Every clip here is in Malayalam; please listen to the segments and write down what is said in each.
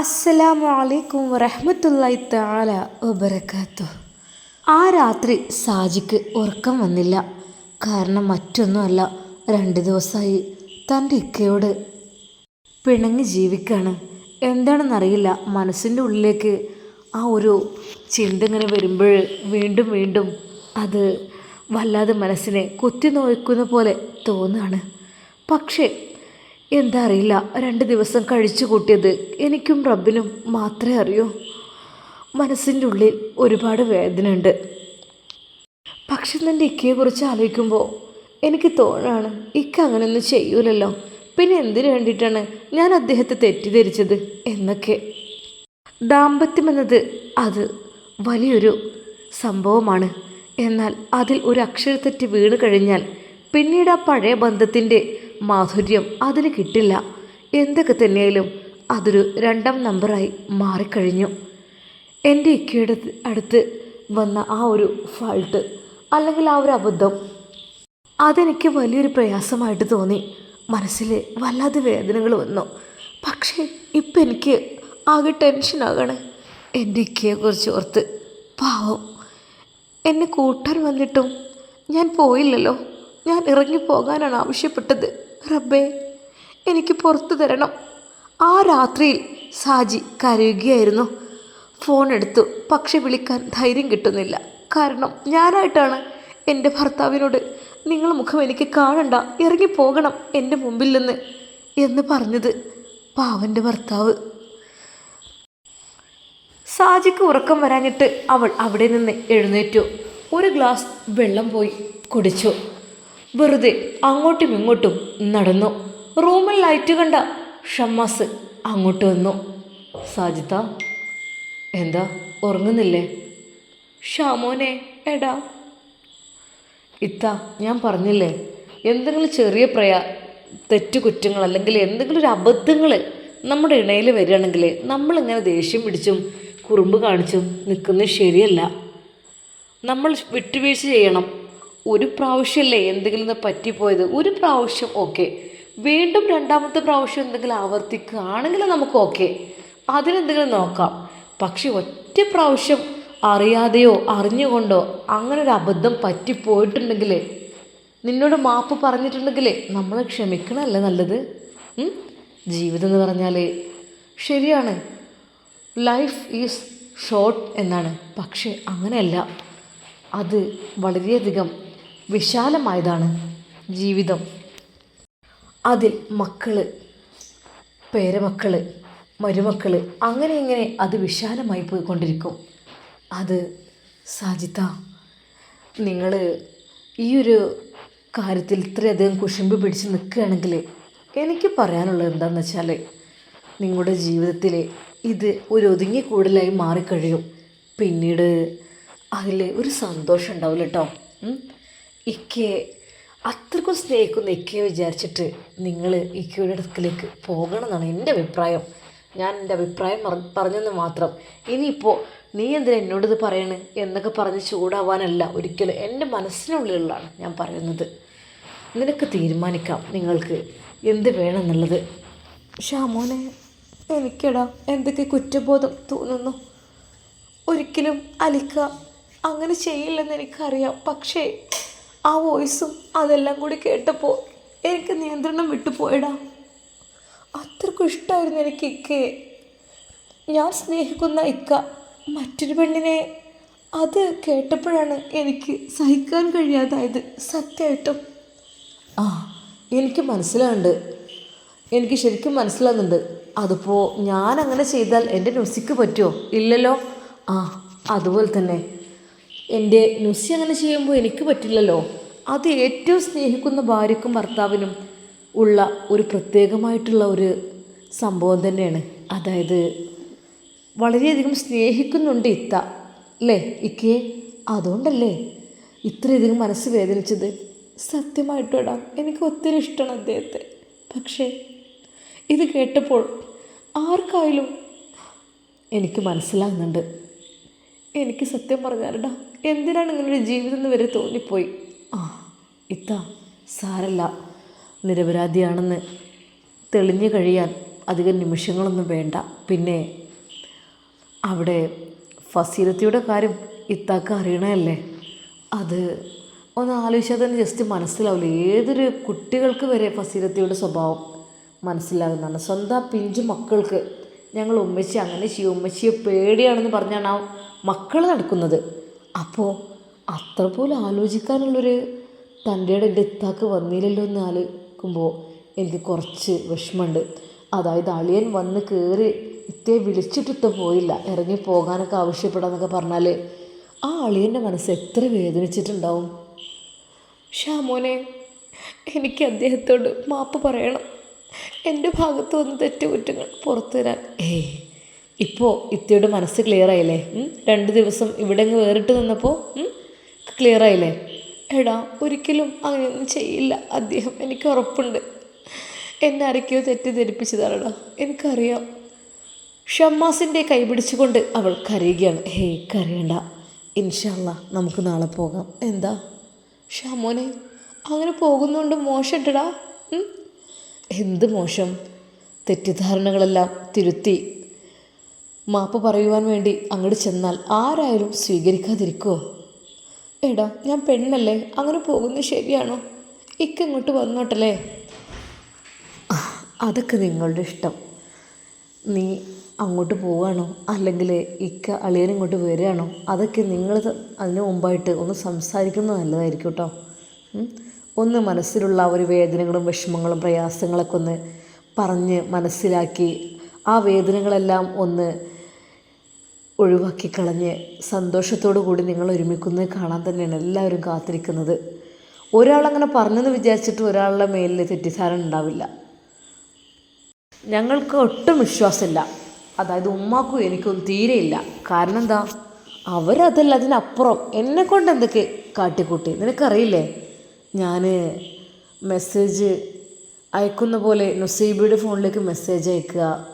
അസ്സലാമു അലൈക്കും വറഹ്മത്തുള്ളാഹി തആല വബറകാതുഹു ആ രാത്രി സാജിക്ക് ഉറക്കം വന്നില്ല. കാരണം മറ്റൊന്നുമല്ല രണ്ട് ദിവസമായി തന്റെ ഇക്കയോട് പിണങ്ങി ജീവിക്കാണ്. എന്താണെന്നറിയില്ല മനസ്സിന്റെ ഉള്ളിലേക്ക് ആ ഒരു ചിന്ത ഇങ്ങനെ വരുമ്പോൾ വീണ്ടും വീണ്ടും അത് വല്ലാതെ മനസ്സിനെ കുത്തി നോക്കുന്ന പോലെ തോന്നുകയാണ് പക്ഷേ എന്താ അറിയില്ല രണ്ട് ദിവസം കഴിച്ചു കൂട്ടിയത് എനിക്കും റബ്ബിനും മാത്രമേ അറിയൂ. മനസ്സിന്റെ ഉള്ളിൽ ഒരുപാട് വേദനയുണ്ട്. പക്ഷെ നിന്റെ ഇക്കയെക്കുറിച്ച് ആലോചിക്കുമ്പോൾ എനിക്ക് തോന്നാണ് ഇക്ക അങ്ങനെയൊന്നും ചെയ്യൂലല്ലോ. പിന്നെ എന്തിനു വേണ്ടിയിട്ടാണ് ഞാൻ അദ്ദേഹത്തെ തെറ്റിദ്ധരിച്ചത് എന്നൊക്കെ. ദാമ്പത്യം എന്നത് അത് വലിയൊരു സംഭവമാണ്. എന്നാൽ അതിൽ ഒരു അക്ഷരത്തെറ്റ് വീണ് കഴിഞ്ഞാൽ പിന്നീട് ആ പഴയ ബന്ധത്തിന്റെ മാധുര്യം അതിന് കിട്ടില്ല. എന്തൊക്കെ തന്നെയാലും അതൊരു രണ്ടാം നമ്പറായി മാറിക്കഴിഞ്ഞു. എന്റെ ഇക്കയുടെ അടുത്ത് വന്ന ആ ഒരു ഫാൾട്ട് അല്ലെങ്കിൽ ആ ഒരു അബദ്ധം അതെനിക്ക് വലിയൊരു പ്രയാസമായിട്ട് തോന്നി. മനസ്സിൽ വല്ലാതെ വേദനകൾ വന്നു. പക്ഷേ ഇപ്പം എനിക്ക് ആകെ ടെൻഷനാകാണ് എന്റെ ഇക്കയെക്കുറിച്ച് ഓർത്ത്. പാവം. എന്നെ കൂട്ടാൻ വന്നിട്ടും ഞാൻ പോയില്ലല്ലോ. ഞാൻ ഇറങ്ങിപ്പോകാനാണ് ആവശ്യപ്പെട്ടത്. റബ്ബേ എനിക്ക് പുറത്തു തരണം. ആ രാത്രിയിൽ സാജി കരയുകയായിരുന്നു. ഫോൺ എടുത്തു. പക്ഷെ വിളിക്കാൻ ധൈര്യം കിട്ടുന്നില്ല. കാരണം ഞാനായിട്ടാണ് എന്റെ ഭർത്താവിനോട് നിങ്ങൾ മുഖം എനിക്ക് കാണണ്ട. ഇറങ്ങിപ്പോകണം എന്റെ മുമ്പിൽ നിന്ന് എന്ന് പറഞ്ഞത് പാവന്റെ ഭർത്താവ്. സാജിക്ക് ഉറക്കം വരാഞ്ഞിട്ട് അവൾ അവിടെ നിന്ന് എഴുന്നേറ്റു. ഒരു ഗ്ലാസ് വെള്ളം പോയി കുടിച്ചു. വെറുതെ അങ്ങോട്ടും ഇങ്ങോട്ടും നടന്നു. റൂമിൽ ലൈറ്റ് കണ്ട ഷമ്മാസ് അങ്ങോട്ട് വന്നു. സാജിത്ത എന്താ? ഉറങ്ങുന്നില്ലേ? ഷാമോനെ എടാ. ഇത്ത ഞാൻ പറഞ്ഞില്ലേ? എന്തെങ്കിലും ചെറിയ പ്രയ തെറ്റുകുറ്റങ്ങൾ അല്ലെങ്കിൽ എന്തെങ്കിലും ഒരു അബദ്ധങ്ങൾ നമ്മുടെ ഇണയിൽ വരികയാണെങ്കിൽ നമ്മളിങ്ങനെ ദേഷ്യം പിടിച്ചും കുറുമ്പ് കാണിച്ചും നിൽക്കുന്നത് ശരിയല്ല. നമ്മൾ വിട്ടുവീഴ്ച ചെയ്യണം. ഒരു പ്രാവശ്യമല്ലേ എന്തെങ്കിലും പറ്റിപ്പോയത്? ഒരു പ്രാവശ്യം ഓക്കെ വീണ്ടും രണ്ടാമത്തെ പ്രാവശ്യം എന്തെങ്കിലും ആവർത്തിക്കുകയാണെങ്കിൽ നമുക്ക് ഓക്കെ അതിനെന്തെങ്കിലും നോക്കാം. പക്ഷെ ഒറ്റ പ്രാവശ്യം അറിയാതെയോ അറിഞ്ഞുകൊണ്ടോ അങ്ങനെ ഒരു അബദ്ധം പറ്റിപ്പോയിട്ടുണ്ടെങ്കിൽ നിന്നോട് മാപ്പ് പറഞ്ഞിട്ടുണ്ടെങ്കിൽ നമ്മൾ ക്ഷമിക്കണമല്ലേ നല്ലത്? ജീവിതം എന്ന് പറഞ്ഞാൽ ശരിയാണ്. ലൈഫ് ഈസ് ഷോർട്ട് എന്നാണ്. പക്ഷേ അങ്ങനെയല്ല. അത് വളരെയധികം വിശാലമായതാണ് ജീവിതം. അതിൽ മക്കൾ പേരമക്കൾ മരുമക്കൾ അങ്ങനെ ഇങ്ങനെ അത് വിശാലമായി പോയിക്കൊണ്ടിരിക്കും. അത് സാജിത്ത നിങ്ങൾ ഈ ഒരു കാര്യത്തിൽ ഇത്രയധികം കുശുമ്പ് പിടിച്ച് നിൽക്കുകയാണെങ്കിൽ എനിക്ക് പറയാനുള്ളത് എന്താണെന്ന് വെച്ചാൽ നിങ്ങളുടെ ജീവിതത്തിൽ ഇത് ഒരു ഒതുങ്ങി കൂടലായി മാറിക്കഴിയും. പിന്നീട് അതിൽ ഒരു സന്തോഷം ഉണ്ടാവില്ല കേട്ടോ. ഇക്കയെ അത്രക്കും സ്നേഹിക്കുന്ന ഇക്കയെ വിചാരിച്ചിട്ട് നിങ്ങൾ ഇക്കയുടെ അടുക്കലേക്ക് പോകണം എന്നാണ് എന്റെ അഭിപ്രായം. ഞാൻ എന്റെ അഭിപ്രായം പറ- പറഞ്ഞെന്ന് മാത്രം. ഇനിയിപ്പോൾ നീ എന്തിനാ എന്നോടിത് പറയണ്? എന്നൊക്കെ പറഞ്ഞ് ചൂടാവാനല്ല ഒരിക്കലും എന്റെ മനസ്സിനുള്ളിലുള്ളതാണ് ഞാൻ പറയുന്നത്. നിനക്ക് തീരുമാനിക്കാം നിങ്ങൾക്ക് എന്ത് വേണമെന്നുള്ളത്. ഷാമോനെ എനിക്കടാ എന്തൊക്കെ കുറ്റബോധം തോന്നുന്നു. ഒരിക്കലും അലിക്ക അങ്ങനെ ചെയ്യില്ലെന്ന് എനിക്കറിയാം. പക്ഷേ ആ വോയിസും അതെല്ലാം കൂടി കേട്ടപ്പോൾ എനിക്ക് നിയന്ത്രണം വിട്ടുപോയടാ അത്രക്കും ഇഷ്ടമായിരുന്നു എനിക്ക് ഇക്കയെ. ഞാൻ സ്നേഹിക്കുന്ന ഇക്ക മറ്റൊരു പെണ്ണിനെ. അത് കേട്ടപ്പോഴാണ് എനിക്ക് സഹിക്കാൻ കഴിയാതായത് സത്യമായിട്ടും. ആ എനിക്ക് മനസ്സിലാവുന്നുണ്ട്. എനിക്ക് ശരിക്കും മനസ്സിലാകുന്നുണ്ട് അതിപ്പോൾ ഞാൻ അങ്ങനെ ചെയ്താൽ എന്റെ നുസിക്ക് പറ്റുമോ? ഇല്ലല്ലോ. ആ അതുപോലെ തന്നെ. എന്റെ നുസി അങ്ങനെ ചെയ്യുമ്പോൾ എനിക്ക് പറ്റില്ലല്ലോ. അത് ഏറ്റവും സ്നേഹിക്കുന്ന ഭാര്യക്കും ഭർത്താവിനും ഉള്ള ഒരു പ്രത്യേകമായിട്ടുള്ള ഒരു സംഭവം തന്നെയാണ്. അതായത് വളരെയധികം സ്നേഹിക്കുന്നുണ്ട് ഇത്ത അല്ലേ? ഇക്കയെ അതുകൊണ്ടല്ലേ ഇത്രയധികം മനസ്സ് വേദനിച്ചത്? സത്യമായിട്ടും ഇടാം എനിക്ക് ഒത്തിരി ഇഷ്ടമാണ് അദ്ദേഹത്തെ. പക്ഷേ ഇത് കേട്ടപ്പോൾ ആർക്കായാലും എനിക്ക് മനസ്സിലാകുന്നുണ്ട്. എനിക്ക് സത്യം പറഞ്ഞാലടാ എന്തിനാണ് ഇങ്ങനൊരു ജീവിതം എന്ന് വരെ തോന്നിപ്പോയി? ആ ഇത്ത സാരല്ല. നിരപരാധിയാണെന്ന് തെളിഞ്ഞു കഴിയാൻ അധികം നിമിഷങ്ങളൊന്നും വേണ്ട. പിന്നെ അവിടെ ഫസീലത്തിയുടെ കാര്യം ഇത്താക്ക് അറിയണമല്ലേ അത് ഒന്ന് ആലോചിച്ചാൽ തന്നെ ജസ്റ്റ് മനസ്സിലാവില്ല. ഏതൊരു കുട്ടികൾക്ക് വരെ ഫസീലത്തിയുടെ സ്വഭാവം മനസ്സിലാകുന്നതാണ്. സ്വന്തം പിഞ്ചു മക്കൾക്ക് ഞങ്ങൾ ഉമ്മച്ചി അങ്ങനെ ചെയ്യും. ഉമ്മച്ചിയെ പേടിയാണെന്ന് പറഞ്ഞാണ് ആ മക്കൾ നടക്കുന്നത്. അപ്പോൾ അത്ര പോലും ആലോചിക്കാനുള്ളൊരു തന്റെ എന്റെ ഇത്താക്ക് വന്നില്ലല്ലോ എന്ന് ആലോചിക്കുമ്പോൾ എനിക്ക് കുറച്ച് വിഷമമുണ്ട്. അതായത് അളിയൻ വന്ന് കയറി ഇത്തേ വിളിച്ചിട്ടിട്ട് പോയില്ല. ഇറങ്ങി പോകാനൊക്കെ ആവശ്യപ്പെടാന്നൊക്കെ പറഞ്ഞാൽ ആ അളിയന്റെ മനസ്സ് എത്ര വേദനിച്ചിട്ടുണ്ടാവും? ഷാമോനെ എനിക്ക് അദ്ദേഹത്തോട് മാപ്പ് പറയണം. എന്റെ ഭാഗത്ത് വന്ന് തെറ്റുകുറ്റങ്ങൾ പുറത്തു തരാൻ ഏയ് ഇപ്പോൾ ഇത്തിയുടെ മനസ്സ് ക്ലിയർ ആയില്ലേ? രണ്ട് ദിവസം ഇവിടെ അങ്ങ് വേറിട്ട് നിന്നപ്പോൾ ക്ലിയർ ആയില്ലേ? എടാ ഒരിക്കലും അങ്ങനെയൊന്നും ചെയ്യില്ല. അദ്ദേഹം എനിക്ക് ഉറപ്പുണ്ട്. എന്നെ ആരൊക്കെയോ തെറ്റിദ്ധരിപ്പിച്ചതാണെടാ. എനിക്കറിയാം. ഷമ്മാസിന്റെ കൈ പിടിച്ചുകൊണ്ട് അവൾ കരയുകയാണ്. ഹേയ് കരയണ്ട. ഇൻഷല്ല നമുക്ക് നാളെ പോകാം. എന്താ? ഷാമോനെ അങ്ങനെ പോകുന്നതുകൊണ്ട് മോശമിട്ടടാ എന്ത് മോശം? തെറ്റിദ്ധാരണകളെല്ലാം തിരുത്തി മാപ്പ് പറയുവാൻ വേണ്ടി അങ്ങോട്ട് ചെന്നാൽ ആരായാലും സ്വീകരിക്കാതിരിക്കുമോ എടാ ഞാൻ പെണ്ണല്ലേ? അങ്ങനെ പോകുന്നത് ശരിയാണോ? ഇക്ക ഇങ്ങോട്ട് വന്നോട്ടല്ലേ? അതൊക്കെ നിങ്ങളുടെ ഇഷ്ടം. നീ അങ്ങോട്ട് പോവുകയാണോ അല്ലെങ്കിൽ ഇക്ക അളിയൻ ഇങ്ങോട്ട് വരികയാണോ? അതൊക്കെ നിങ്ങൾ അതിന് മുമ്പായിട്ട് ഒന്ന് സംസാരിക്കുന്നത് നല്ലതായിരിക്കും കേട്ടോ. ഒന്ന് മനസ്സിലുള്ള ഒരു വേദനകളും വിഷമങ്ങളും പ്രയാസങ്ങളൊക്കെ ഒന്ന് പറഞ്ഞ് മനസ്സിലാക്കി ആ വേദനകളെല്ലാം ഒന്ന് ഒഴിവാക്കി കളഞ്ഞ് സന്തോഷത്തോടു കൂടി നിങ്ങൾ ഒരുമിക്കുന്നത് കാണാൻ തന്നെയാണ് എല്ലാവരും കാത്തിരിക്കുന്നത്. ഒരാളങ്ങനെ പറഞ്ഞെന്ന് വിചാരിച്ചിട്ട് ഒരാളുടെ മേലിൽ തെറ്റിദ്ധാരണ ഉണ്ടാവില്ല. ഞങ്ങൾക്ക് ഒട്ടും വിശ്വാസമില്ല. അതായത് ഉമ്മാക്കും എനിക്കൊന്നും തീരെയില്ല. കാരണം എന്താ? അവരതല്ല അതിനപ്പുറം. എന്നെ കൊണ്ട് എന്തൊക്കെ കാട്ടിക്കൂട്ടി? നിനക്കറിയില്ലേ? ഞാൻ മെസ്സേജ് അയക്കുന്ന പോലെ നുസൈബിയുടെ ഫോണിലേക്ക് മെസ്സേജ് അയക്കുക.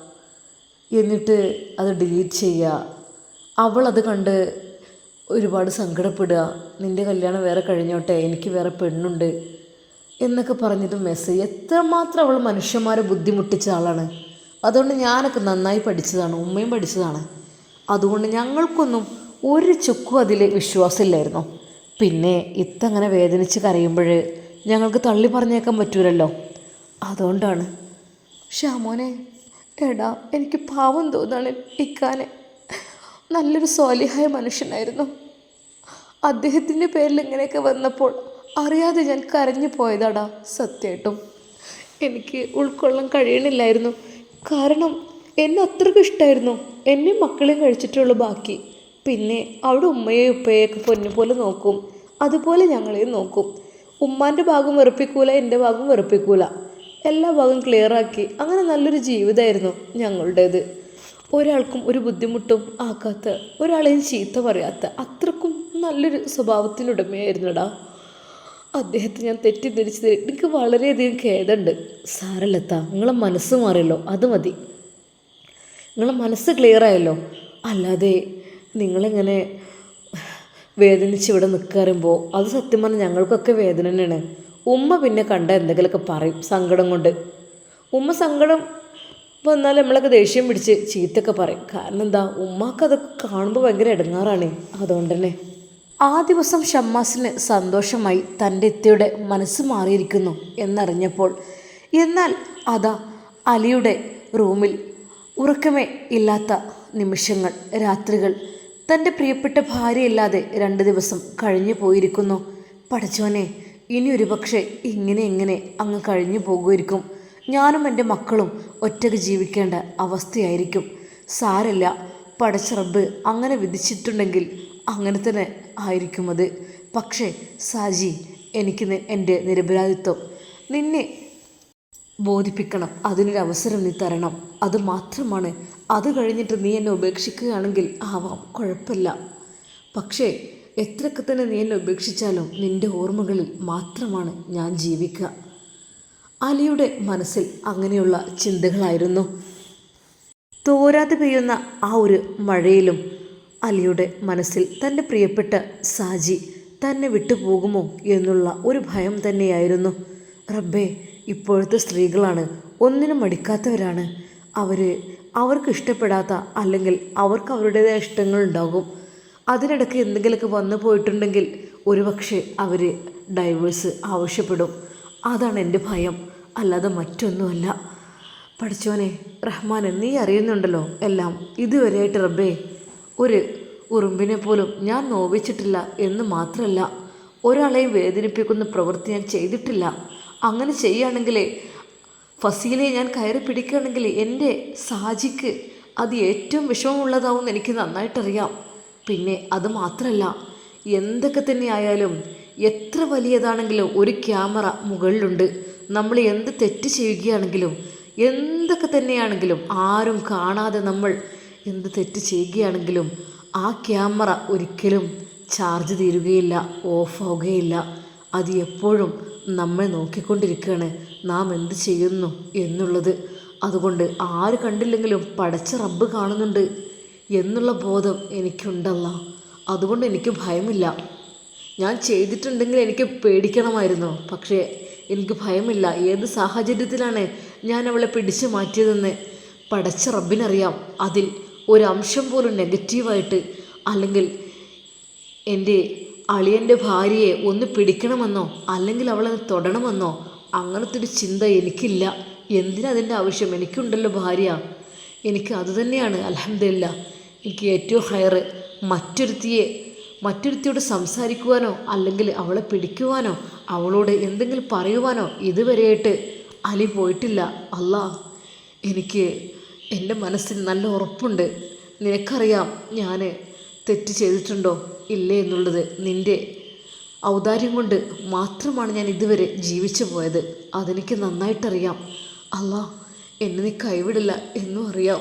എന്നിട്ട് അത് ഡിലീറ്റ് ചെയ്യുക. അവൾ അത് കണ്ട് ഒരുപാട് സങ്കടപ്പെടുക. നിന്റെ കല്യാണം വേറെ കഴിഞ്ഞോട്ടെ എനിക്ക് വേറെ പെണ്ണുണ്ട് എന്നൊക്കെ പറഞ്ഞിട്ട് മെസ്സേജ് എത്രമാത്രം അവൾ മനുഷ്യന്മാരെ ബുദ്ധിമുട്ടിച്ച ആളാണ്. അതുകൊണ്ട് ഞാനൊക്കെ നന്നായി പഠിച്ചതാണ് ഉമ്മയും പഠിച്ചതാണ്. അതുകൊണ്ട് ഞങ്ങൾക്കൊന്നും ഒരു ചുക്കും അതിൽ വിശ്വാസമില്ലായിരുന്നു. പിന്നെ ഇത്തങ്ങനെ വേദനിച്ച് കരയുമ്പോൾ ഞങ്ങൾക്ക് തള്ളി പറഞ്ഞേക്കാൻ പറ്റൂലല്ലോ. അതുകൊണ്ടാണ്. ഷാമോനെ എടാ എനിക്ക് പാവം തോന്നാണ് ഇക്കാനെ നല്ലൊരു സ്വാലിഹായ മനുഷ്യനായിരുന്നു. അദ്ദേഹത്തിന്റെ പേരിൽ ഇങ്ങനെയൊക്കെ വന്നപ്പോൾ അറിയാതെ ഞാൻ കരഞ്ഞു പോയതാടാ സത്യമായിട്ടും എനിക്ക് ഉൾക്കൊള്ളാൻ കഴിയണില്ലായിരുന്നു. കാരണം എന്നെ അത്രയ്ക്ക് ഇഷ്ടമായിരുന്നു എന്നെയും മക്കളെയും കഴിച്ചിട്ടുള്ളൂ ബാക്കി. പിന്നെ അവിടെ ഉമ്മയെയും ഉപ്പയെയൊക്കെ പൊന്നു പോലെ നോക്കും. അതുപോലെ ഞങ്ങളെയും നോക്കും. ഉമ്മാന്റെ ഭാഗം വെറുപ്പിക്കൂല എന്റെ ഭാഗം വെറുപ്പിക്കൂല. എല്ലാ ഭാഗം ക്ലിയറാക്കി അങ്ങനെ നല്ലൊരു ജീവിതമായിരുന്നു ഞങ്ങളുടേത്. ഒരാൾക്കും ഒരു ബുദ്ധിമുട്ടും ആക്കാത്ത ഒരാളെയും ചീത്ത പറയാത്ത അത്രക്കും നല്ലൊരു സ്വഭാവത്തിനുടമയായിരുന്നടാ. അദ്ദേഹത്തെ ഞാൻ തെറ്റിദ്ധരിച്ചത് എനിക്ക് വളരെയധികം ഖേദമുണ്ട്. സാരല്ലത്ത നിങ്ങളെ മനസ്സ് മാറിയല്ലോ അത് മതി. നിങ്ങളെ മനസ്സ് ക്ലിയർ ആയല്ലോ. അല്ലാതെ നിങ്ങളിങ്ങനെ വേദനിച്ച് ഇവിടെ നിൽക്കാറുമ്പോൾ അത് സത്യം പറഞ്ഞാൽ ഞങ്ങൾക്കൊക്കെ വേദന തന്നെയാണ്. ഉമ്മ പിന്നെ കണ്ട എന്തെങ്കിലുമൊക്കെ പറയും സങ്കടം കൊണ്ട്. ഉമ്മ സങ്കടം വന്നാൽ നമ്മളൊക്കെ ദേഷ്യം പിടിച്ച് ചീത്തൊക്കെ പറയും. കാരണം എന്താ ഉമ്മാക്ക് അതൊക്കെ കാണുമ്പോൾ ഭയങ്കര ഇടങ്ങാറാണ് അതുകൊണ്ട് തന്നെ ആ ദിവസം ഷമ്മാസിന് സന്തോഷമായി തന്റെ എത്തിയുടെ മനസ്സ് മാറിയിരിക്കുന്നു എന്നറിഞ്ഞപ്പോൾ എന്നാൽ അതാ അലിയുടെ റൂമിൽ ഉറക്കമേ ഇല്ലാത്ത നിമിഷങ്ങൾ രാത്രികൾ. തന്റെ പ്രിയപ്പെട്ട ഭാര്യയില്ലാതെ രണ്ട് ദിവസം കഴിഞ്ഞു പോയിരിക്കുന്നു. പഠിച്ചോനെ ഇനി ഒരു പക്ഷേ ഇങ്ങനെ ഇങ്ങനെ അങ്ങ് കഴിഞ്ഞു പോകുമായിരിക്കും. ഞാനും എന്റെ മക്കളും ഒറ്റയ്ക്ക് ജീവിക്കേണ്ട അവസ്ഥയായിരിക്കും. സാരല്ല പടച്ചിറബ് അങ്ങനെ വിധിച്ചിട്ടുണ്ടെങ്കിൽ അങ്ങനെ തന്നെ ആയിരിക്കും അത്. പക്ഷേ സാജി എനിക്ക് എന്റെ നിരപരാധിത്വം. നിന്നെ ബോധിപ്പിക്കണം അതിനൊരവസരം നീ തരണം. അത് മാത്രമാണ്. അത് കഴിഞ്ഞിട്ട് നീ എന്നെ ഉപേക്ഷിക്കുകയാണെങ്കിൽ ആവാം കുഴപ്പമില്ല. പക്ഷേ എത്രയൊക്കെ തന്നെ നീ എന്നെ ഉപേക്ഷിച്ചാലും നിന്റെ ഓർമ്മകളിൽ മാത്രമാണ് ഞാൻ ജീവിക്കുക. അലിയുടെ മനസ്സിൽ അങ്ങനെയുള്ള ചിന്തകളായിരുന്നു. തോരാതെ പെയ്യുന്ന ആ ഒരു മഴയിലും അലിയുടെ മനസ്സിൽ തന്റെ പ്രിയപ്പെട്ട സാജി തന്നെ വിട്ടുപോകുമോ എന്നുള്ള ഒരു ഭയം തന്നെയായിരുന്നു. റബ്ബേ ഇപ്പോഴത്തെ സ്ത്രീകളാണ് ഒന്നിനും മടിക്കാത്തവരാണ്. അവർ അവർക്ക് ഇഷ്ടപ്പെടാത്ത അല്ലെങ്കിൽ അവർക്ക് അവരുടേതായ ഇഷ്ടങ്ങളുണ്ടാകും അതിനിടയ്ക്ക് എന്തെങ്കിലുമൊക്കെ വന്നു പോയിട്ടുണ്ടെങ്കിൽ ഒരുപക്ഷെ അവർ ഡൈവേഴ്സ് ആവശ്യപ്പെടും. അതാണ് എന്റെ ഭയം. അല്ലാതെ മറ്റൊന്നുമല്ല. പഠിച്ചോനെ റഹ്മാനെ നീ അറിയുന്നുണ്ടല്ലോ എല്ലാം. ഇതുവരെയായിട്ട് റബ്ബേ ഒരു ഉറുമ്പിനെ പോലും ഞാൻ നോവിച്ചിട്ടില്ല എന്ന് മാത്രമല്ല ഒരാളെയും വേദനിപ്പിക്കുന്ന പ്രവൃത്തി ഞാൻ ചെയ്തിട്ടില്ല. അങ്ങനെ ചെയ്യുകയാണെങ്കിലേ ഫസീലെ ഞാൻ കയറി പിടിക്കുകയാണെങ്കിൽ എന്റെ സാജിക്ക് അത് ഏറ്റവും വിഷമമുള്ളതാവും എനിക്ക് നന്നായിട്ടറിയാം. പിന്നെ അത് മാത്രമല്ല എന്തൊക്കെ തന്നെ ആയാലും എത്ര വലിയതാണെങ്കിലും ഒരു ക്യാമറ മുകളിലുണ്ട്. നമ്മൾ എന്ത് തെറ്റ് ചെയ്യുകയാണെങ്കിലും എന്തൊക്കെ തന്നെയാണെങ്കിലും ആരും കാണാതെ നമ്മൾ എന്ത് തെറ്റ് ചെയ്യുകയാണെങ്കിലും ആ ക്യാമറ ഒരിക്കലും ചാർജ് തീരുകയില്ല ഓഫാവുകയില്ല അത് എപ്പോഴും നമ്മൾ നോക്കിക്കൊണ്ടിരിക്കുകയാണ്. നാം എന്ത് ചെയ്യുന്നു എന്നുള്ളത്. അതുകൊണ്ട് ആര് കണ്ടില്ലെങ്കിലും പടച്ച റബ്ബ് കാണുന്നുണ്ട്. എന്നുള്ള ബോധം എനിക്കുണ്ടല്ല. അതുകൊണ്ട് എനിക്ക് ഭയമില്ല. ഞാൻ ചെയ്തിട്ടുണ്ടെങ്കിൽ എനിക്ക് പേടിക്കണമായിരുന്നു. പക്ഷേ എനിക്ക് ഭയമില്ല. ഏത് സാഹചര്യത്തിലാണ് ഞാൻ അവളെ പിടിച്ചു മാറ്റിയതെന്ന് പടച്ച റബ്ബിനറിയാം. അതിൽ ഒരംശം പോലും നെഗറ്റീവായിട്ട് അല്ലെങ്കിൽ എന്റെ അളിയന്റെ ഭാര്യയെ ഒന്ന് പിടിക്കണമെന്നോ അല്ലെങ്കിൽ അവളെ തൊടണമെന്നോ അങ്ങനത്തെ ഒരു ചിന്ത എനിക്കില്ല. എന്തിനതിന്റെ ആവശ്യം? എനിക്കുണ്ടല്ലോ ഭാര്യ. എനിക്ക് അതുതന്നെയാണ് അലഹമില്ല എനിക്ക് ഏറ്റവും ഹയർ മറ്റൊരുത്തിയെ മറ്റൊരുത്തിയോട് സംസാരിക്കുവാനോ അല്ലെങ്കിൽ അവളെ പിടിക്കുവാനോ അവളോട് എന്തെങ്കിലും പറയുവാനോ ഇതുവരെയായിട്ട് അലി പോയിട്ടില്ല. അല്ലാ എനിക്ക് എന്റെ മനസ്സിൽ നല്ല ഉറപ്പുണ്ട്. നിനക്കറിയാം ഞാൻ തെറ്റ് ചെയ്തിട്ടുണ്ടോ? ഇല്ലേ എന്നുള്ളത്. നിന്റെ ഔദാര്യം കൊണ്ട് മാത്രമാണ് ഞാൻ ഇതുവരെ ജീവിച്ചു പോയത്. അതെനിക്ക് നന്നായിട്ടറിയാം. അല്ലാ എന്നെ നീ കൈവിടില്ല എന്നും അറിയാം.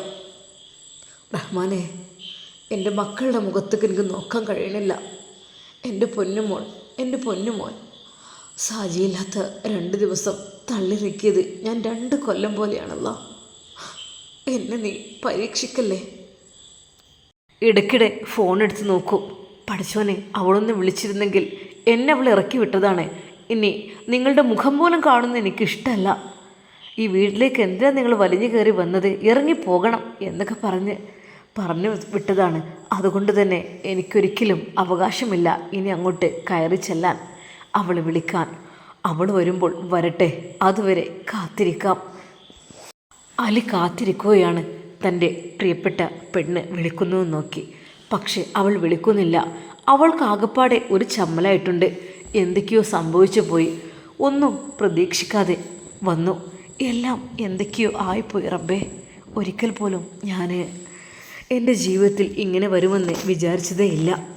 റഹ്മാനെ എന്റെ മക്കളുടെ മുഖത്തേക്ക് എനിക്ക് നോക്കാൻ കഴിയണില്ല. എന്റെ പൊന്നുമോൻ എന്റെ പൊന്നുമോൻ സാജിയില്ലാത്ത രണ്ട് ദിവസം തള്ളി നിൽക്കിയത് ഞാൻ രണ്ട് കൊല്ലം പോലെയാണല്ലോ. എന്നെ നീ പരീക്ഷിക്കല്ലേ? ഇടയ്ക്കിടെ ഫോൺ എടുത്ത് നോക്കൂ. പഠിച്ചോനെ അവളൊന്ന് വിളിച്ചിരുന്നെങ്കിൽ എന്നെ അവൾ ഇറക്കി വിട്ടതാണ്. ഇനി നിങ്ങളുടെ മുഖം പോലും കാണുന്ന എനിക്കിഷ്ടമല്ല ഈ വീട്ടിലേക്ക് എന്തിനാ നിങ്ങൾ വലിഞ്ഞു കയറി വന്നത്? ഇറങ്ങി പോകണം എന്നൊക്കെ പറഞ്ഞ് പറഞ്ഞു വിട്ടതാണ്. അതുകൊണ്ട് തന്നെ എനിക്കൊരിക്കലും അവകാശമില്ല ഇനി അങ്ങോട്ട് കയറി ചെല്ലാൻ. അവൾ വിളിക്കാൻ. അവൾ വരുമ്പോൾ വരട്ടെ അതുവരെ കാത്തിരിക്കാം. അലി കാത്തിരിക്കുകയാണ്. തന്റെ പ്രിയപ്പെട്ട പെണ്ണ് വിളിക്കുന്നു നോക്കി. പക്ഷെ അവൾ വിളിക്കുന്നില്ല. അവൾക്ക് ആകപ്പാടെ ഒരു ചമ്മലായിട്ടുണ്ട്. എന്തൊക്കെയോ സംഭവിച്ചു പോയി. ഒന്നും പ്രതീക്ഷിക്കാതെ വന്നു. എല്ലാം എന്തൊക്കെയോ ആയിപ്പോയി റബ്ബേ. ഒരിക്കൽ പോലും ഞാൻ എന്റെ ജീവിതത്തിൽ ഇങ്ങനെ വരുമെന്ന് വിചാരിച്ചതേ ഇല്ല.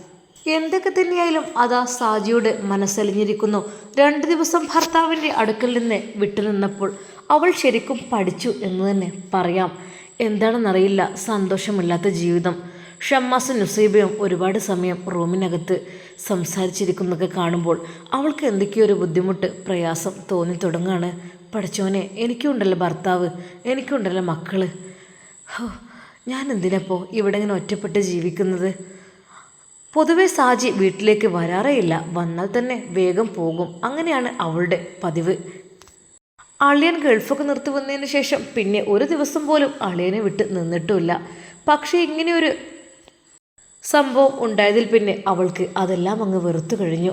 എന്തൊക്കെ തന്നെയായാലും അതാ സാജിയുടെ മനസ്സലിഞ്ഞിരിക്കുന്നു. രണ്ട് ദിവസം ഭർത്താവിന്റെ അടുക്കൽ നിന്ന് വിട്ടുനിന്നപ്പോൾ അവൾ ശരിക്കും പഠിച്ചു എന്ന് തന്നെ പറയാം. എന്താണെന്നറിയില്ല സന്തോഷമില്ലാത്ത ജീവിതം. ഷമ്മാസും നുസൈബയും ഒരുപാട് സമയം റൂമിനകത്ത് സംസാരിച്ചിരിക്കുന്നതൊക്കെ കാണുമ്പോൾ അവൾക്ക് എന്തൊക്കെയോ ഒരു ബുദ്ധിമുട്ട് പ്രയാസം തോന്നി തുടങ്ങുകയാണ് പഠിച്ചോനെ എനിക്കുണ്ടല്ലോ ഭർത്താവ് എനിക്കുണ്ടല്ലോ മക്കൾ ഞാൻ എന്തിനപ്പോൾ ഇവിടെ ഇങ്ങനെ ഒറ്റപ്പെട്ട് ജീവിക്കുന്നത്? പൊതുവെ സാജി വീട്ടിലേക്ക് വരാറേയില്ല. വന്നാൽ തന്നെ വേഗം പോകും. അങ്ങനെയാണ് അവളുടെ പതിവ്. അളിയൻ ഗൾഫൊക്കെ നിർത്തി വന്നതിന് ശേഷം പിന്നെ ഒരു ദിവസം പോലും അളിയനെ വിട്ട് നിന്നിട്ടുമില്ല. പക്ഷേ ഇങ്ങനെയൊരു സംഭവം ഉണ്ടായതിൽ പിന്നെ അവൾക്ക് അതെല്ലാം അങ്ങ് വെറുത്തു കഴിഞ്ഞു.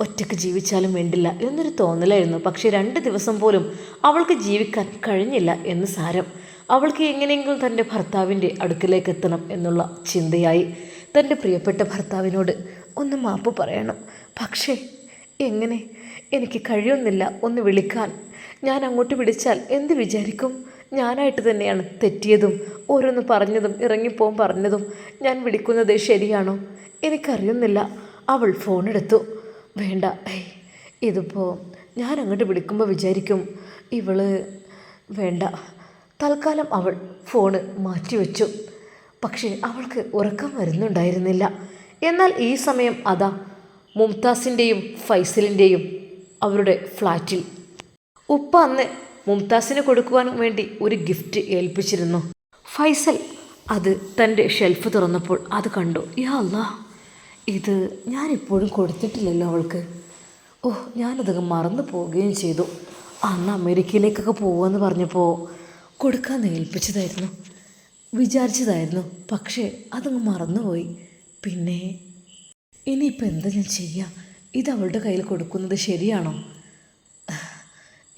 ഒറ്റയ്ക്ക് ജീവിച്ചാലും വേണ്ടില്ല എന്നൊരു തോന്നലായിരുന്നു. പക്ഷേ രണ്ട് ദിവസം പോലും അവൾക്ക് ജീവിക്കാൻ കഴിഞ്ഞില്ല എന്ന് സാരം. അവൾക്ക് എങ്ങനെയെങ്കിലും തന്റെ ഭർത്താവിന്റെ അടുക്കിലേക്ക് എത്തണം എന്നുള്ള ചിന്തയായി തന്റെ പ്രിയപ്പെട്ട ഭർത്താവിനോട് ഒന്ന് മാപ്പ് പറയണം. പക്ഷേ എങ്ങനെ? എനിക്ക് കഴിയുന്നില്ല. ഒന്ന് വിളിക്കാൻ. ഞാൻ അങ്ങോട്ട് വിളിച്ചാൽ എന്ത് വിചാരിക്കും? ഞാനായിട്ട് തന്നെയാണ് തെറ്റിയതും ഓരോന്ന് പറഞ്ഞതും ഇറങ്ങിപ്പോകാൻ പറഞ്ഞതും ഞാൻ വിളിക്കുന്നത് ശരിയാണോ? എനിക്കറിയുന്നില്ല. അവൾ ഫോണെടുത്തു. വേണ്ട. ഇതിപ്പോൾ ഞാൻ അങ്ങോട്ട് വിളിക്കുമ്പോൾ വിചാരിക്കും ഇവൾ വേണ്ട. തൽക്കാലം അവൾ ഫോണ് മാറ്റിവെച്ചു. പക്ഷേ അവൾക്ക് ഉറക്കം വരുന്നുണ്ടായിരുന്നില്ല. എന്നാൽ ഈ സമയം അതാ മുംതാസിന്റെയും ഫൈസലിന്റെയും അവരുടെ ഫ്ലാറ്റിൽ. ഉപ്പ അന്ന് മുംതാസിന് കൊടുക്കുവാൻ വേണ്ടി ഒരു ഗിഫ്റ്റ് ഏൽപ്പിച്ചിരുന്നു. ഫൈസൽ അത് തന്റെ ഷെൽഫ് തുറന്നപ്പോൾ അത് കണ്ടു. യാ അല്ലാ ഇത് ഞാനിപ്പോഴും കൊടുത്തിട്ടില്ലല്ലോ അവൾക്ക്. ഓ ഞാനത് മറന്നു പോവുകയും ചെയ്തു. അന്ന് അമേരിക്കയിലേക്കൊക്കെ പോകുമെന്ന് പറഞ്ഞപ്പോൾ കൊടുക്കാൻ ഏൽപ്പിച്ചതായിരുന്നു. വിചാരിച്ചതായിരുന്നു. പക്ഷേ അതങ്ങ് മറന്നുപോയി. പിന്നെ ഇനിയിപ്പോൾ എന്താ ഞാൻ ചെയ്യുക ഇത് അവളുടെ കയ്യിൽ കൊടുക്കുന്നത് ശരിയാണോ?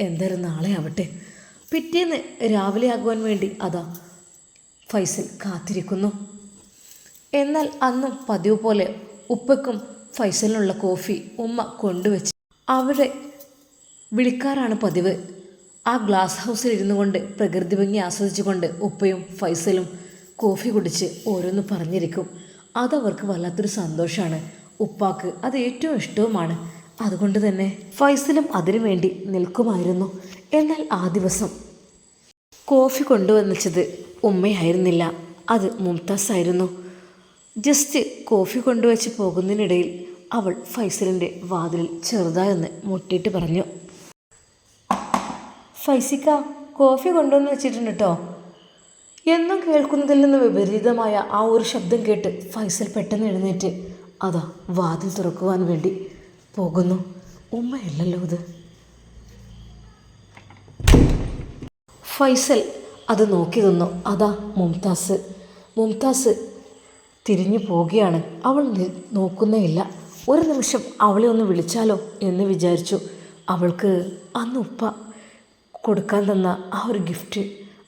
എന്തായാലും നാളെ ആവട്ടെ. പിറ്റേന്ന് രാവിലെ ആകുവാൻ വേണ്ടി അതാ ഫൈസൽ കാത്തിരിക്കുന്നു. എന്നാൽ അന്നും പതിവ് പോലെ ഉപ്പക്കും ഫൈസലിനുള്ള കോഫി ഉമ്മ കൊണ്ടുവച്ച് അവിടെ വിളിക്കാറാണ് പതിവ്. ആ ഗ്ലാസ് ഹൗസിൽ ഇരുന്നു കൊണ്ട് പ്രകൃതി ഭംഗി ആസ്വദിച്ചുകൊണ്ട് ഉപ്പയും ഫൈസലും കോഫി കുടിച്ച് ഓരോന്ന് പറഞ്ഞിരിക്കും. അതവർക്ക് വല്ലാത്തൊരു സന്തോഷമാണ് ഉപ്പാക്ക് അത് ഏറ്റവും ഇഷ്ടവുമാണ്. അതുകൊണ്ട് തന്നെ ഫൈസലും അതിനു വേണ്ടി നിൽക്കുമായിരുന്നു. എന്നാൽ ആ ദിവസം കോഫി കൊണ്ടുവന്നിച്ചത് ഉമ്മയായിരുന്നില്ല. അത് മുംതാസ് ആയിരുന്നു ജസ്റ്റ് കോഫി കൊണ്ടുവച്ച് പോകുന്നതിനിടയിൽ അവൾ ഫൈസലിന്റെ വാതിലിൽ ചെറുതായൊന്ന് മുട്ടിയിട്ട് പറഞ്ഞു. ഫൈസിക്ക കോഫി കൊണ്ടുവന്ന് വെച്ചിട്ടുണ്ട് കേട്ടോ എന്നും കേൾക്കുന്നതിൽ നിന്ന് വിപരീതമായ ആ ഒരു ശബ്ദം കേട്ട് ഫൈസൽ പെട്ടെന്ന് എഴുന്നേറ്റ് അതാ വാതിൽ തുറക്കുവാൻ വേണ്ടി പോകുന്നു. ഉമ്മയല്ലല്ലോ ഇത്. ഫൈസൽ അത് നോക്കി നിന്നു. അതാ മുംതാസ്. മുംതാസ് തിരിഞ്ഞു പോവുകയാണ്. അവൾ നോക്കുന്നേയില്ല ഒരു നിമിഷം അവളെ ഒന്ന് വിളിച്ചാലോ എന്ന് വിചാരിച്ചു. അവൾക്ക് അന്ന് ഉപ്പ കൊടുക്കാൻ തന്ന ആ ഒരു ഗിഫ്റ്റ്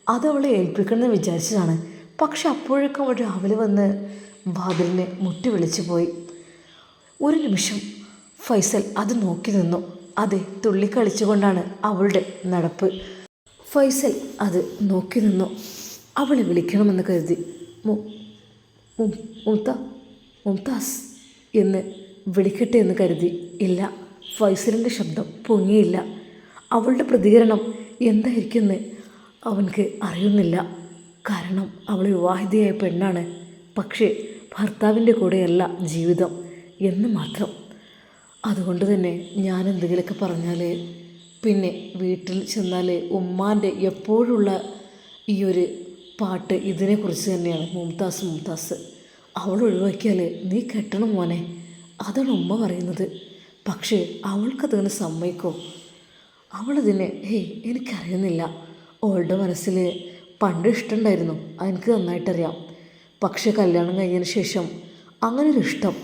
അത് അവളെ ഏൽപ്പിക്കണമെന്ന് വിചാരിച്ചതാണ്. പക്ഷെ അപ്പോഴേക്കും അവൾ രാവിലെ വന്ന് വാതിലിനെ മുട്ടി വിളിച്ചു പോയി. ഒരു നിമിഷം ഫൈസൽ അത് നോക്കി നിന്നു. അതെ തുള്ളിക്കളിച്ചുകൊണ്ടാണ് അവളുടെ നടപ്പ്. ഫൈസൽ അത് നോക്കി നിന്നു. അവളെ വിളിക്കണമെന്ന് കരുതി. മു- മും- മുംത മുംതാസ് എന്ന് വിളിക്കട്ടെ എന്ന് കരുതി. ഇല്ല ഫൈസലിന്റെ ശബ്ദം പൊങ്ങിയില്ല. അവളുടെ പ്രതികരണം എന്തായിരിക്കുമെന്ന് അവൻക്ക് അറിയുന്നില്ല. കാരണം അവൾ വിവാഹിതയായ പെണ്ണാണ്. പക്ഷേ ഭർത്താവിന്റെ കൂടെയല്ല ജീവിതം എന്ന് മാത്രം. അതുകൊണ്ട് തന്നെ ഞാൻ എന്തെങ്കിലുമൊക്കെ പറഞ്ഞാൽ പിന്നെ വീട്ടിൽ ചെന്നാൽ ഉമ്മാന്റെ എപ്പോഴുള്ള ഈ ഒരു പാട്ട് ഇതിനെക്കുറിച്ച് തന്നെയാണ് മുംതാസ് മുംതാസ്. അവൾ ഒഴിവാക്കിയാൽ നീ കെട്ടണം മോനെ അതാണ് ഉമ്മ പറയുന്നത്. പക്ഷേ അവൾക്കതങ്ങനെ സമ്മതിക്കോ? അവളതിനെ ഹേയ് എനിക്കറിയുന്നില്ല. അവളുടെ മനസ്സിൽ പണ്ട് ഇഷ്ടമുണ്ടായിരുന്നു അതെനിക്ക് നന്നായിട്ടറിയാം. പക്ഷേ കല്യാണം കഴിഞ്ഞതിന് ശേഷം അങ്ങനെ ഒരു ഇഷ്ടം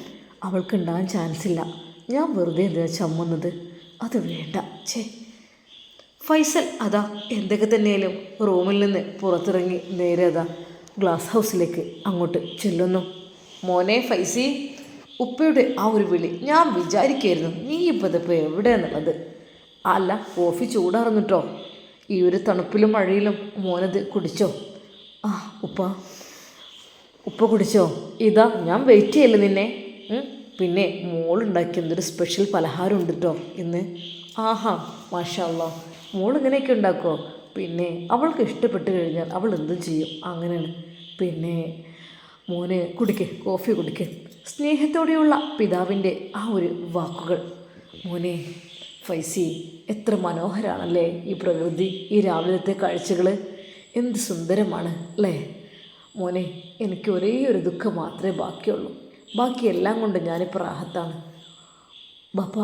അവൾക്ക് ഉണ്ടാകാൻ ചാൻസ് ഇല്ല ഞാൻ വെറുതെ എന്താ ചമ്മുന്നത്? അത് വേണ്ട. ചേ ഫൈസൽ അതാ എന്തൊക്കെ തന്നെയാലും റൂമിൽ നിന്ന് പുറത്തിറങ്ങി നേരെ അതാ ഗ്ലാസ് ഹൗസിലേക്ക് അങ്ങോട്ട് ചെല്ലുന്നു. മോനെ ഫൈസി ഉപ്പയുടെ ആ ഒരു വിളി ഞാൻ വിചാരിക്കായിരുന്നു. നീ ഇപ്പോൾ ഇതിപ്പോൾ എവിടെയാന്നുള്ളത്? അല്ല കോഫി ചൂടാറുന്നിട്ടോ? ഈ ഒരു തണുപ്പിലും മഴയിലും മോനത് കുടിച്ചോ? ആ ഉപ്പ. ഉപ്പ കുടിച്ചോ? ഇതാ ഞാൻ വെയിറ്റ് ചെയ്യല്ലേ നിന്നെ. പിന്നെ മോളുണ്ടാക്കിയ എന്തൊരു സ്പെഷ്യൽ പലഹാരം ഉണ്ട് കേട്ടോ ഇന്ന്. ആഹാ മാഷാല്ല മോൾ ഇങ്ങനെയൊക്കെ ഉണ്ടാക്കുമോ പിന്നെ അവൾക്ക് ഇഷ്ടപ്പെട്ട് കഴിഞ്ഞാൽ അവൾ എന്തും ചെയ്യും. അങ്ങനെയാണ്. പിന്നെ മോന് കുടിക്ക് കോഫി കുടിക്ക്. സ്നേഹത്തോടെയുള്ള പിതാവിന്റെ ആ ഒരു വാക്കുകൾ. മോനെ ഫൈസി എത്ര മനോഹരാണല്ലേ ഈ പ്രകൃതി ഈ രാവിലത്തെ കാഴ്ചകൾ എന്ത് സുന്ദരമാണ് അല്ലേ? മോനെ എനിക്ക് ഒരേ ഒരു ദുഃഖം മാത്രമേ ബാക്കിയുള്ളൂ. ബാക്കിയെല്ലാം കൊണ്ട് ഞാനിപ്പോൾ റാഹത്താണ്. ബാപ്പ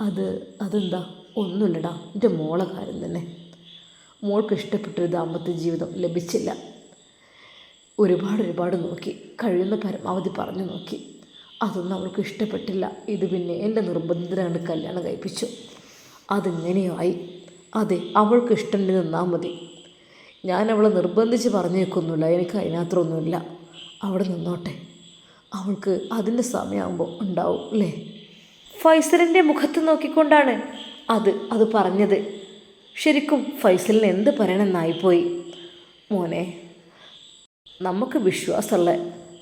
അത് അതെന്താ? ഒന്നുമില്ലടാ എന്റെ മോളെ കാര്യം തന്നെ. മോൾക്ക് ഇഷ്ടപ്പെട്ടൊരു ദാമ്പത്യ ജീവിതം ലഭിച്ചില്ല. ഒരുപാട് ഒരുപാട് നോക്കി കഴിയുന്ന പരമാവധി പറഞ്ഞു നോക്കി. അതൊന്നും അവൾക്ക് ഇഷ്ടപ്പെട്ടില്ല. ഇത് പിന്നെ എന്റെ നിർബന്ധത്തിനാണ് കല്യാണം കഴിപ്പിച്ചു. അതിങ്ങനെയോ ആയി അതെ അവൾക്ക് ഇഷ്ടമില്ലെന്ന് നിന്നാൽ മതി. ഞാൻ അവളെ നിർബന്ധിച്ച് പറഞ്ഞേക്കൊന്നുമില്ല. എനിക്ക് അതിനകത്തൊന്നുമില്ല. അവിടെ നിന്നോട്ടെ. അവൾക്ക് അതിന്റെ സമയമാകുമ്പോൾ ഉണ്ടാവും അല്ലേ? ഫൈസലിന്റെ മുഖത്ത് നോക്കിക്കൊണ്ടാണ് അത് അത് പറഞ്ഞത്. ശരിക്കും ഫൈസലിന് എന്ത് പറയണമെന്നായിപ്പോയി. മോനെ നമുക്ക് വിശ്വാസമുള്ള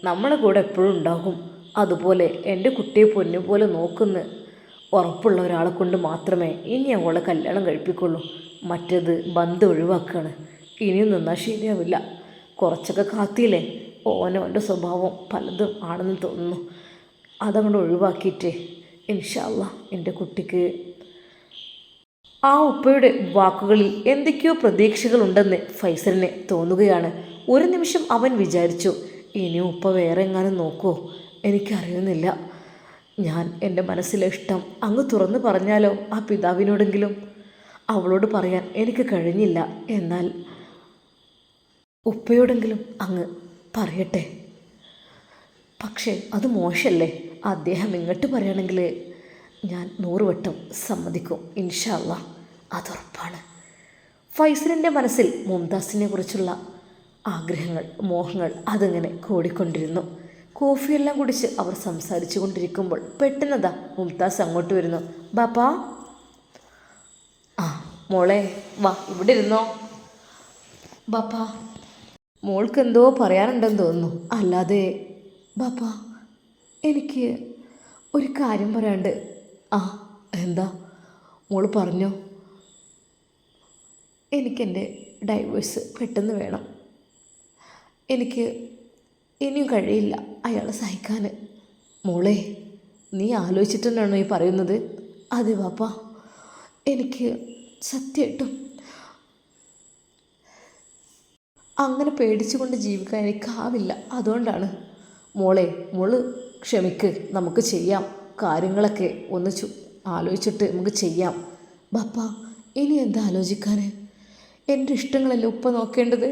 നമ്മളെ കൂടെ എപ്പോഴും ഉണ്ടാകും. അതുപോലെ എന്റെ കുട്ടിയെ പൊന്നു പോലെ നോക്കുന്ന ഉറപ്പുള്ള ഒരാളെ കൊണ്ട് മാത്രമേ ഇനി അവളെ കല്യാണം കഴിപ്പിക്കുള്ളൂ. മറ്റേത് ബന്ധം ഒഴിവാക്കുകയാണ് ഇനിയും നിന്നാൽ ശരിയാവില്ല. കുറച്ചൊക്കെ കാത്തിയില്ലേ? ഓനോന്റെ സ്വഭാവം പലതും ആണെന്ന് തോന്നുന്നു. അതങ്ങോട്ട് ഒഴിവാക്കിയിട്ട് ഇൻഷാല്ല എന്റെ കുട്ടിക്ക് ആ ഉപ്പയുടെ വാക്കുകളിൽ എന്തൊക്കെയോ പ്രതീക്ഷകളുണ്ടെന്ന് ഫൈസലിനെ തോന്നുകയാണ്. ഒരു നിമിഷം അവൻ വിചാരിച്ചു ഇനി ഉപ്പ വേറെ എങ്ങാനും നോക്കുമോ എനിക്കറിയുന്നില്ല. ഞാൻ എന്റെ മനസ്സിലെ ഇഷ്ടം അങ്ങ് തുറന്നു പറഞ്ഞാലോ ആ പിതാവിനോടെങ്കിലും? അവളോട് പറയാൻ എനിക്ക് കഴിഞ്ഞില്ല. എന്നാൽ ഉപ്പയോടെങ്കിലും അങ്ങ് പറയട്ടെ. പക്ഷേ അത് മോശമല്ലേ അദ്ദേഹം ഇങ്ങോട്ട് പറയുകയാണെങ്കിൽ ഞാൻ നൂറുവട്ടം സമ്മതിക്കും. ഇൻഷല്ല അതുറപ്പാണ് ഫൈസലിന്റെ മനസ്സിൽ മുംതാസിനെ കുറിച്ചുള്ള ആഗ്രഹങ്ങൾ മോഹങ്ങൾ അതിങ്ങനെ കൂടിക്കൊണ്ടിരുന്നു. കോഫിയെല്ലാം കുടിച്ച് അവർ സംസാരിച്ചു കൊണ്ടിരിക്കുമ്പോൾ പെട്ടെന്നതാ മുംതാസ് അങ്ങോട്ട് വരുന്നു. ബാപ്പാ. ആ മോളെ വാ ഇവിടെ ഇരുന്നോ. ബാപ്പാ. മോൾക്ക് എന്തോ പറയാനുണ്ടെന്ന് തോന്നുന്നു. അല്ലാതെ ബാപ്പാ എനിക്ക് ഒരു കാര്യം പറയാണ്ട് ആ എന്താ? മോൾ പറഞ്ഞോ. എനിക്കെന്റെ ഡൈവേഴ്സ് പെട്ടെന്ന് വേണം. എനിക്ക് ഇനിയും കഴിയില്ല. അയാളെ സഹിക്കാൻ മോളെ നീ ആലോചിച്ചിട്ട് ഈ പറയുന്നത്? അതെ പാപ്പ എനിക്ക് സത്യമായിട്ടും അങ്ങനെ പേടിച്ചുകൊണ്ട് ജീവിക്കാൻ എനിക്കാവില്ല. അതുകൊണ്ടാണ് മോളെ മോൾ ക്ഷമിക്ക്. നമുക്ക് ചെയ്യാം. കാര്യങ്ങളൊക്കെ ഒന്ന് ആലോചിച്ചിട്ട് നമുക്ക് ചെയ്യാം. ബാപ്പ ഇനി എന്താ ആലോചിക്കാൻ എന്റെ ഇഷ്ടങ്ങളല്ലേ ഉപ്പ നോക്കേണ്ടത്?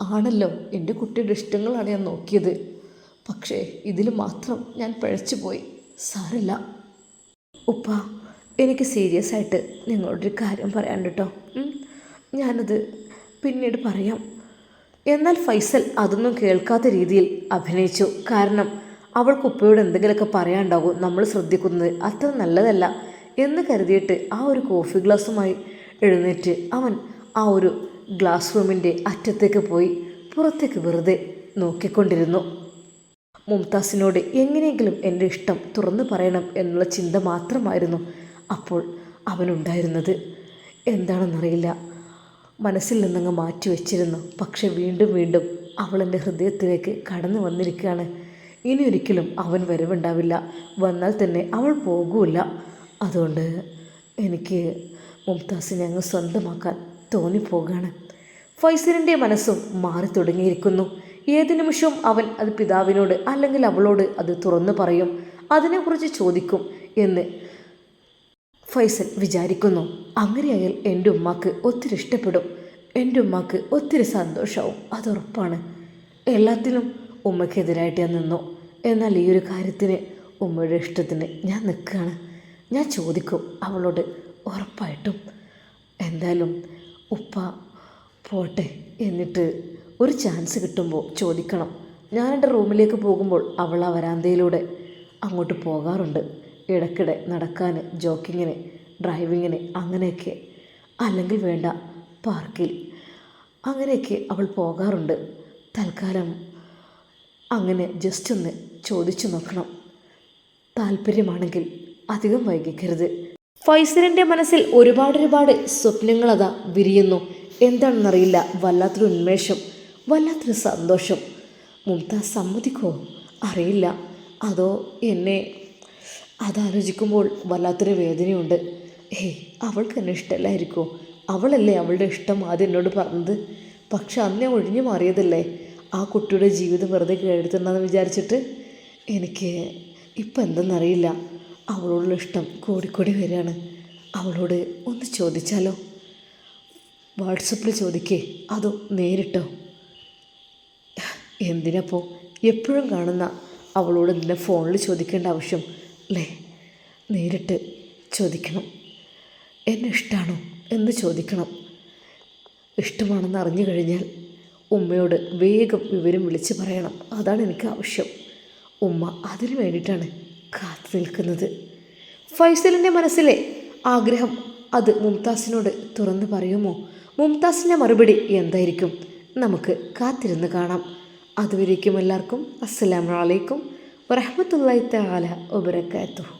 ആണല്ലോ. എന്റെ കുട്ടിയുടെ ഇഷ്ടങ്ങളാണ് ഞാൻ നോക്കിയത്. പക്ഷേ ഇതിൽ മാത്രം ഞാൻ പഴച്ചു പോയി. സാറില്ല ഉപ്പ എനിക്ക് സീരിയസ് ആയിട്ട് നിങ്ങളോടൊരു കാര്യം പറയാൻ കേട്ടോ. ഞാനത് പിന്നീട് പറയാം. എന്നാൽ ഫൈസൽ അതൊന്നും കേൾക്കാത്ത രീതിയിൽ അഭിനയിച്ചു. കാരണം അവൾക്ക് ഉപ്പയോട് എന്തെങ്കിലുമൊക്കെ പറയാനുണ്ടാകും. നമ്മൾ ശ്രദ്ധിക്കുന്നത് അത്ര നല്ലതല്ല എന്ന് കരുതിയിട്ട് ആ ഒരു കോഫി ഗ്ലാസ്സുമായി എഴുന്നേറ്റ് അവൻ ആ ഒരു ഗ്ലാസ് റൂമിന്റെ അറ്റത്തേക്ക് പോയി പുറത്തേക്ക് വെറുതെ നോക്കിക്കൊണ്ടിരുന്നു. മുംതാസിനോട് എങ്ങനെയെങ്കിലും എന്റെ ഇഷ്ടം തുറന്നു പറയണം എന്നുള്ള ചിന്ത മാത്രമായിരുന്നു അപ്പോൾ അവനുണ്ടായിരുന്നത്. എന്താണെന്നറിയില്ല. മനസ്സിൽ നിന്നങ്ങ് മാറ്റി വച്ചിരുന്നു. പക്ഷെ വീണ്ടും വീണ്ടും അവൾ എന്റെ ഹൃദയത്തിലേക്ക് കടന്നു വന്നിരിക്കുകയാണ്. ഇനി ഒരിക്കലും അവൻ വരവുണ്ടാവില്ല. വന്നാൽ തന്നെ അവൾ പോകൂല അതുകൊണ്ട് എനിക്ക് മുംതാസിനെ അങ്ങ് സ്വന്തമാക്കാൻ തോന്നിപ്പോകാണ്. ഫൈസലിന്റെ മനസ്സും മാറി തുടങ്ങിയിരിക്കുന്നു. ഏത് നിമിഷവും അവൻ അത് പിതാവിനോട് അല്ലെങ്കിൽ അവളോട് അത് തുറന്നു പറയും. അതിനെക്കുറിച്ച് ചോദിക്കും എന്ന് ഫൈസൽ വിചാരിക്കുന്നു. അങ്ങനെയായാൽ എന്റെ ഉമ്മാക്ക് ഒത്തിരി ഇഷ്ടപ്പെടും. എന്റെ ഉമ്മാക്ക് ഒത്തിരി സന്തോഷമാവും അതുറപ്പാണ് എല്ലാത്തിലും ഉമ്മയ്ക്കെതിരായിട്ട് ഞാൻ നിന്നു. എന്നാൽ ഈ ഒരു കാര്യത്തിന് ഉമ്മയുടെ ഇഷ്ടത്തിന് ഞാൻ നിൽക്കുകയാണ്. ഞാൻ ചോദിക്കും അവളോട് ഉറപ്പായിട്ടും. എന്തായാലും ഉപ്പ പോട്ടെ എന്നിട്ട് ഒരു ചാൻസ് കിട്ടുമ്പോൾ ചോദിക്കണം. ഞാൻ എന്റെ റൂമിലേക്ക് പോകുമ്പോൾ അവൾ ആ വരാന്തയിലൂടെ അങ്ങോട്ട് പോകാറുണ്ട്. ഇടയ്ക്കിടെ നടക്കാൻ ജോക്കിങ്ങിന് ഡ്രൈവിങ്ങിന് അങ്ങനെയൊക്കെ. അല്ലെങ്കിൽ വേണ്ട പാർക്കിൽ അങ്ങനെയൊക്കെ അവൾ പോകാറുണ്ട്. തൽക്കാലം അങ്ങനെ ജസ്റ്റ് ഒന്ന് ചോദിച്ചു നോക്കണം. താല്പര്യമാണെങ്കിൽ അധികം വൈകിക്കരുത്. ഫൈസലിന്റെ മനസ്സിൽ ഒരുപാട് ഒരുപാട് സ്വപ്നങ്ങളതാ വിരിയുന്നു. എന്താണെന്നറിയില്ല. വല്ലാത്തൊരു ഉന്മേഷം വല്ലാത്തൊരു സന്തോഷം. മുംതാസ് സമ്മതിക്കോ? അറിയില്ല. അതോ എന്നെ അതാലോചിക്കുമ്പോൾ വല്ലാത്തൊരു വേദനയുണ്ട്. ഏയ് അവൾക്ക് എന്നെ ഇഷ്ടമല്ലായിരിക്കോ? അവളല്ലേ അവളുടെ ഇഷ്ടം ആദ്യം എന്നോട് പറഞ്ഞത്. പക്ഷെ അന്ന് ഞാൻ ഒഴിഞ്ഞു മാറിയതല്ലേ? ആ കുട്ടിയുടെ ജീവിതം വെറുതെ കേടുത്തുണ്ടെന്ന് വിചാരിച്ചിട്ട് എനിക്ക് ഇപ്പം എന്തെന്നറിയില്ല അവളോടുള്ള ഇഷ്ടം കൂടിക്കൂടി വരികയാണ്. അവളോട് ഒന്ന് ചോദിച്ചാലോ? വാട്സപ്പിൽ ചോദിക്കേ അതോ നേരിട്ടോ? എന്തിനപ്പോൾ എപ്പോഴും കാണുന്ന അവളോട് നിന്നെ ഫോണിൽ ചോദിക്കേണ്ട ആവശ്യം അല്ലേ? നേരിട്ട് ചോദിക്കണം. എന്നെ ഇഷ്ടമാണോ എന്ന് ചോദിക്കണം. ഇഷ്ടമാണെന്ന് അറിഞ്ഞു കഴിഞ്ഞാൽ ഉമ്മയോട് വേഗം വിവരം വിളിച്ച് പറയണം. അതാണ് എനിക്ക് ആവശ്യം. ഉമ്മ അതിന് വേണ്ടിയിട്ടാണ് കാത്തു നിൽക്കുന്നത്. ഫൈസലിന്റെ മനസ്സിലെ ആഗ്രഹം അത് മുംതാസിനോട് തുറന്നു പറയുമോ? മുംതാസിന്റെ മറുപടി എന്തായിരിക്കും? നമുക്ക് കാത്തിരുന്ന് കാണാം. അതുവരേക്കും എല്ലാവർക്കും അസ്സലാമു അലൈക്കും വറഹ്മത്തുള്ളാഹി തആല വബറകാതുഹു.